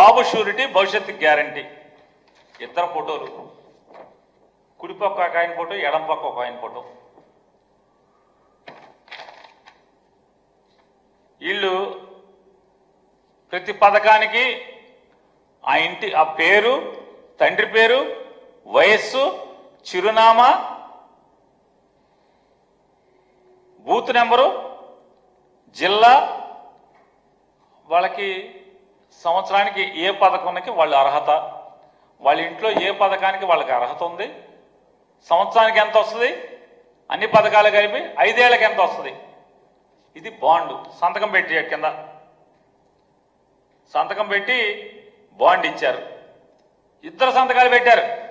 బాబు surety భవిష్యత్తు guarantee. ఇద్దరు ఫోటోలు. కుడిపక్క ఒక ఆయన ఫోటో ఎడం పక్క ఒక ఆయన ఫోటో. వీళ్ళు ప్రతి పథకానికి ఆ ఇంటి ఆ పేరు తండ్రి పేరు వయస్సు చిరునామా బూత్ నెంబరు జిల్లా వాళ్ళకి సంవత్సరానికి ఏ పథకానికి వాళ్ళ అర్హత? వాళ్ళ ఇంట్లో ఏ పథకానికి వాళ్ళకి అర్హత ఉంది? సంవత్సరానికి ఎంత వస్తుంది? అన్ని పథకాలు కలిపి ఐదేళ్ళకి ఎంత వస్తుంది? ఇది బాండు. సంతకం పెట్టి కింద. సంతకం పెట్టి బాండ్ ఇచ్చారు. ఇద్దరు సంతకాలు పెట్టారు.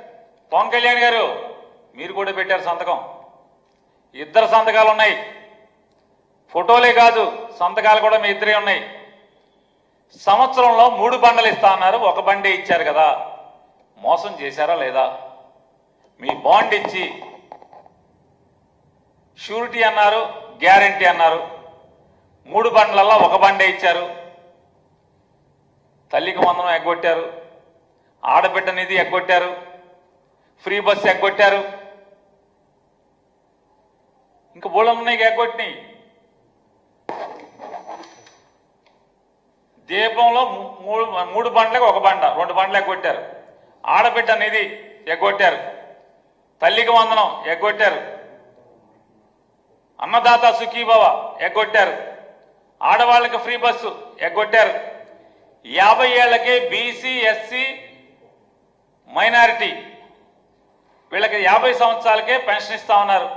పవన్ కళ్యాణ్ గారు మీరు కూడా పెట్టారు సంతకం. ఇద్దరు సంతకాలు ఉన్నాయి. ఫోటోలే కాదు సంతకాలు కూడా మీ ఇద్దరే ఉన్నాయి. సంవత్సరంలో మూడు బండలు ఇస్తా అన్నారు. ఒక బండే ఇచ్చారు కదా. మోసం చేశారా లేదా? మీ బాండ్ ఇచ్చి షూరిటీ అన్నారు గ్యారంటీ అన్నారు. మూడు బండ్లల్లో ఒక బండే ఇచ్చారు. తల్లికి వందనం ఎగ్గొట్టారు. ఆడబిడ్డ నిధి ఎగ్గొట్టారు. Free bus ఎగ్గొట్టారు. ఇంకా బోళం ఉన్నాయి ఎగ్గొట్టినాయి దీపంలో మూడు మూడు బండ్లకు ఒక బండ రెండు బండ్లు ఎగ్గొట్టారు. ఆడబిడ్డ నిధి ఎగ్గొట్టారు. తల్లికి వందనం ఎగ్గొట్టారు. అన్నదాత సుఖీభవ ఎగ్గొట్టారు. ఆడవాళ్ళకి ఫ్రీ బస్సు ఎగ్గొట్టారు. యాభై ఏళ్ళకే బీసీ ఎస్సీ మైనారిటీ వీళ్ళకి యాభై సంవత్సరాలకే పెన్షన్ ఇస్తా ఉన్నారు.